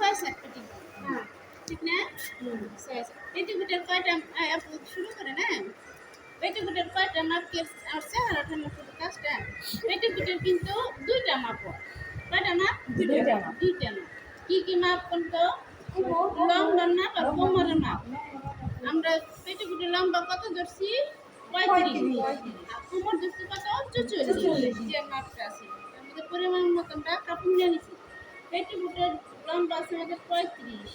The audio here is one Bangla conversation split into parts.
ছয় পেটি ঠিক না? পেটিকুটের কয়টা শুরু করে না? পেটিকুটের কয়টা মাপ কে আর চেহারা ঠান্ডা শুধু কাজটা। পেটিকুটের কিন্তু দুইটা মাপ। কয়টা মাপ? দুইটা মাপ। দুইটা মাপ। কি কি মাপ কিন্তু লম্বা মাপ আর কোমরের মাপ। আমরা পেটিকুটের লম্বা কত ধরছি? পঁয়ত্রিশ। আর কোমর ধরছি কত? চুচল্লিশ। যে মাপটা আছে। আমাদের পরিমাণ মতো আমরা কাপড় নিয়ে নিছি। পেটিকুটের লম্বা আছে আমাদের পঁয়ত্রিশ।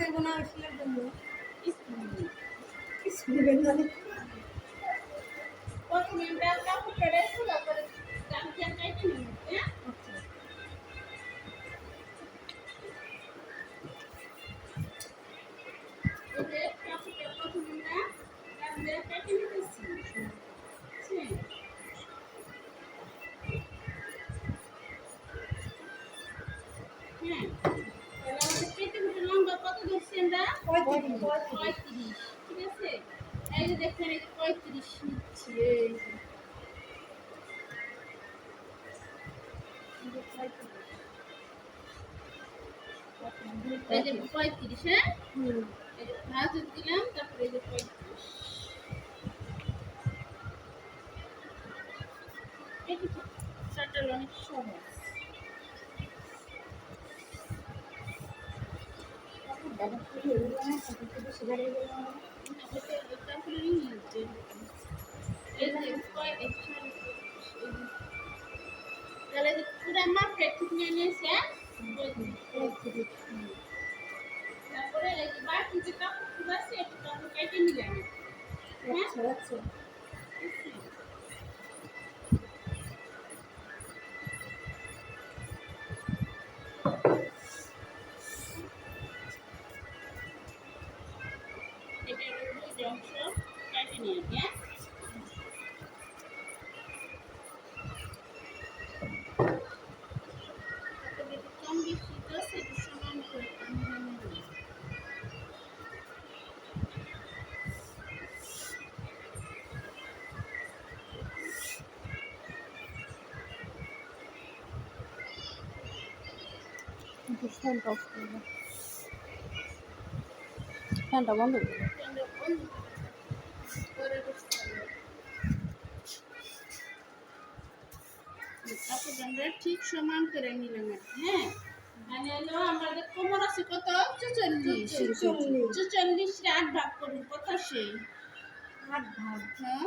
দেবো না আমরা কাপড়টা খোলা করে গামছা কেটে নিব হ্যাঁ? এই পঁয়ত্রিশ ঠিক আছে এই যে দেখেন এই যে পঁয়ত্রিশ নিচ্ছি এই যে। পঁয়ত্রিশ। এই যে পঁয়ত্রিশ হ্যাঁ এই যে দিলাম তারপরে এই যে পঁয়ত্রিশ এটি শার্টটা অনেক সহজ তাহলে পুরো আমার প্র্যাকটিস নিয়ে নিয়েছে তারপরে বাকি যে কাপড় আছে একটু কেটে নিলাম হ্যাঁ? আচ্ছা আচ্ছা। ফ্যানটা অফ করব ফ্যানটা বন্ধ করব করে। তারপর আমরা ঠিক সমান করে নিলাম হ্যাঁ মানে হলো আমাদের কোমর আছে কত চুচল্লিশ চুচল্লিশ। আট ভাগ করুন কত সেই আট ভাগ হ্যাঁ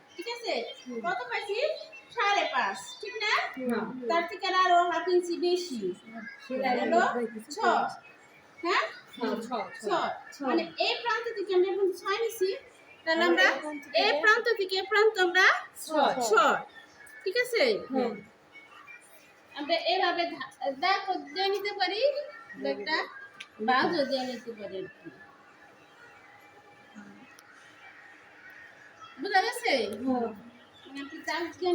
ঠিক আছে? কত পাইছি? সাড়ে পাঁচ ঠিক না। তার থেকে আরও হাফ ইঞ্চি বেশি। হলো ছ। হ্যাঁ? ছ, ছ। ছ। মানে এই প্রান্ত থেকে আমরা এখন ছয় নিছি। তাহলে আমরা এই প্রান্ত থেকে এই প্রান্ত আমরা। ছয় ঠিক আছে? হ্যাঁ। আমরা এভাবে দাগ দিয়ে নিতে পারি। একটা বাজও দিয়ে নিতে পারি। মানে আপনি দাগ দিয়ে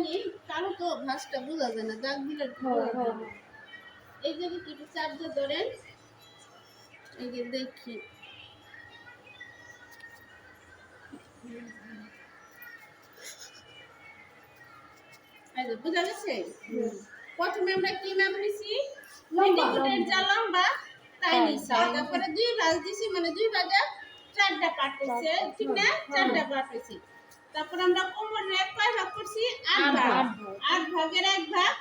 কারও তো ভাঁজটা বোঝা যায় না দাগ দিলে। এই যে একটু চাপ ধরেন এই যে দেখি। এই গেছে? প্রথমে আমরা কি নাম নিছি যা লম্বা। তাই হ্যাঁ, নিছি। তারপরে দুই ভাগ দিছি মানে দুই ভাগে চারটা পার্ট হয়েছে ঠিক না? হ্যাঁ। চারটা পার্ট হয়েছে। তারপর আমরা কোমরের এক কয় ভাগ করছি আট আট ভাগ। আট ভাগের এক ভাগ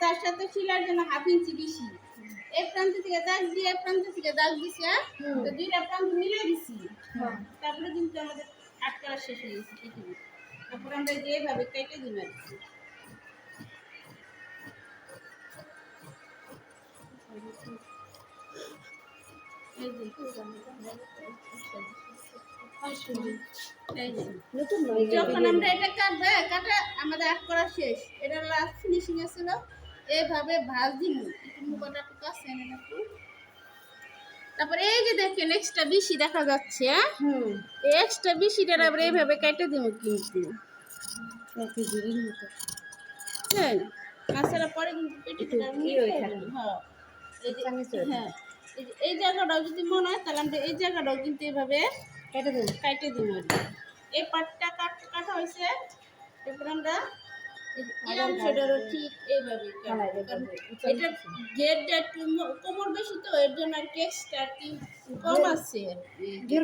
তার সাথে শিলার জন্য হাফ ইঞ্চি বেশি এক প্রান্ত থেকে দাগ দিয়ে এক প্রান্ত থেকে দাগ দিছে হুম। তো দুইটা প্রান্ত মিলে দিছি হ্যাঁ। তারপরে কিন্তু আমাদের আটকারা শেষ হয়ে গেছে পৃথিবী তারপর আমরা যে এইভাবে কেটে দিন আর কি যখন আমরা এটা কাটবে কাটা আমাদের আট করা শেষ। এটা লাস্ট ফিনিশিং ছিল। এভাবে ভাজ দিন। মুখটা একটু তারপরে এই যে দেখেন এক্সট্রা বেশি দেখা যাচ্ছে হ্যাঁ? হুম। এক্সট্রা বেশিটা আবার এইভাবে কেটে দিব কিন্তু। হ্যাঁ। মাছেরা পরে কিন্তু পেটে হয়ে। হ্যাঁ। এই হয়ে হ্যাঁ জায়গাটাও যদি মনে হয় তাহলে আমরা এই জায়গাটাও কিন্তু এভাবে কেটে দেবো কাটে দিব এই পাটটা কাট কাটা হয়েছে এরপর আমরা ঠিক এইভাবে হ্যাঁ, এটা গেটটা একটু কোমর বেশি তো এর জন্য আর একটু কম আছে আর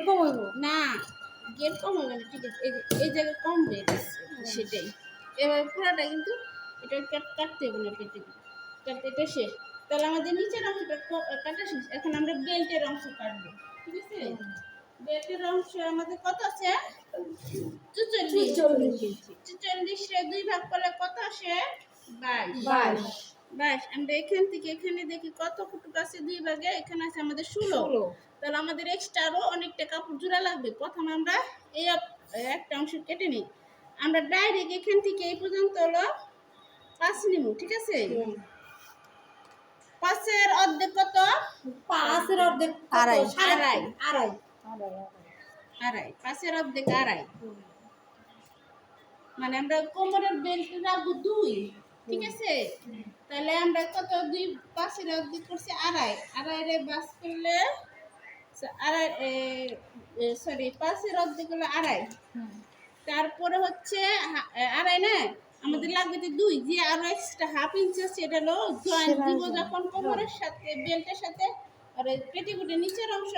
কম হইব? না গেট কম না ঠিক আছে। এই জায়গায় কম রেট সেটাই। এবার পুরাটা কিন্তু এটা কাটতে হবে না কেটে কাটতে এটা শেষ তাহলে আমাদের নিচের অংশটা কাটা শেষ। এখন আমরা বেল্টের অংশ কাটবো ঠিক আছে? বেল্টের অংশ আমাদের কত আছে? চুচল্লিশ। চল্লিশ চুচল্লিশে দুই ভাগ করলে কত আসে? বাইশ। বাইশ। বাইশ। আমরা এখান থেকে এখানে দেখি কত ফুটুক আছে দুই ভাগে? এখানে আছে আমাদের ষোলো। তাহলে আমাদের এক্সট্রা আরও অনেকটা কাপড় জোড়া লাগবে। প্রথম আমরা এই একটা অংশ কেটে নিই। আমরা ডাইরেক্ট এখান থেকে এই পর্যন্ত হলো পাঁচ নিব ঠিক আছে? পাঁচের অর্ধেক কত? পাঁচের অর্ধেক আড়াই। আড়াই। আড়াই। আড়াই। পাঁচের অর্ধেক আড়াই। মানে আমরা কোমরের বেল্ট রাখব দুই ঠিক আছে? তাহলে আমরা কত দুই? পাঁচের অর্ধেক করছি আড়াই। আড়াই রে বাস করলে আড়াই সরি পাঁচের অর্ধেক হলো আড়াই। তারপরে হচ্ছে আড়াই না? আমাদের লাগবে যে দুই যে আরও এক্সট্রা হাফ ইঞ্চি আছে এটা হলো জয়েন্ট দিব যখন কোমরের সাথে বেল্টের সাথে আর পেটিকুটের নিচের অংশ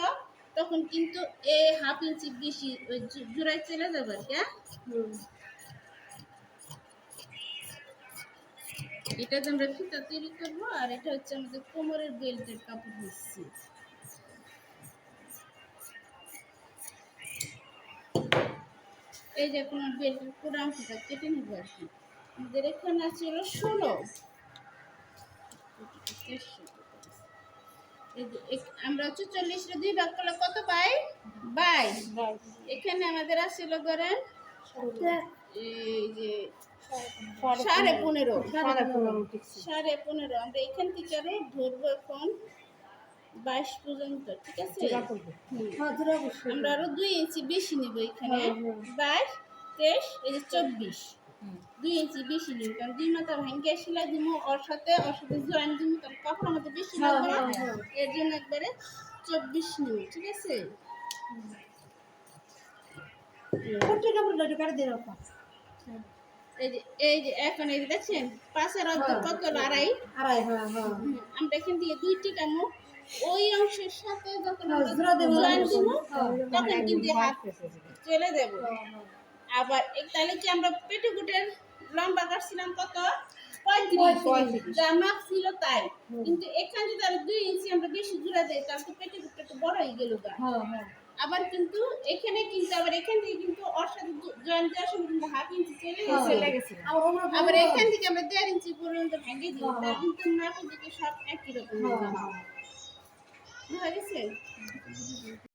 তখন কিন্তু এই হাফ ইঞ্চি বেশি ওই জোড়ায় চলে যাবে আর কি হ্যাঁ? এটা যে আমরা ফিতা তৈরি করব আর এটা হচ্ছে আমাদের কোমরের বেল্টের কাপড় দিচ্ছি। এই যে কোনো বেল্টের পুরো অংশটা কেটে নিব আর কি। আমাদের এখানে আছে হলো ষোলো আমরা হচ্ছে চল্লিশটা দুই ভাগ করলে কত পাই বাইশ। এখানে আমাদের আসছিল ধরেন এই যে সাড়ে পনেরো সাড়ে পনেরো আমরা এখান থেকে আরও ধরবো এখন বাইশ পর্যন্ত ঠিক আছে। হ্যাঁ। আমরা আরও দুই ইঞ্চি বেশি নিব এখানে হ্যাঁ, হ্যাঁ। বাইশ তেইশ এই যে চব্বিশ। দুই ইঞ্চি বেশি কারণ দুই মাথা ভাঙ্গে সেলাই দিব ওর সাথে ওর সাথে জয়েন দিব কারণ কাপড় আমাদের বেশি হ্যাঁ, লাগবে না হ্যাঁ, এর জন্য একবারে চব্বিশ নিব ঠিক আছে। এই যে এই যে এখন এই দেখছেন পাশের অর্ধেক হ্যাঁ। কত আড়াই আড়াই, হ্যাঁ, হ্যাঁ। আমরা এখান থেকে দুইটি কামো ওই অংশের সাথে যখন হ্যাঁ, জয়েন দিব হ্যাঁ, তখন কিন্তু হাত চলে দেব হ্যাঁ, হ্যাঁ। আবার তাহলে কি আমরা পেটিকুটের লম্বা কাটছিলাম কত? পঁয়ত্রিশ পঁয়ত্রিশ। যা মাপ ছিল তাই। কিন্তু এখানে যদি দুই ইঞ্চি আমরা বেশি জোড়া দেই তাহলে তো পেটিকুটটা একটু বড় হয়ে গেল গা। হ্যাঁ, হ্যাঁ। আবার কিন্তু এখানে কিন্তু আবার এখান থেকে কিন্তু ওর সাথে জয়েন দেওয়ার সময় কিন্তু হাফ ইঞ্চি চলে হ্যাঁ, গেছে। আবার আমরা আবার বলবো- এখান থেকে আমরা দেড় ইঞ্চি পর্যন্ত ভেঙে দিই তার। কিন্তু মাপের দিকে সব একই রকম যাবে। বুঝা গেছে?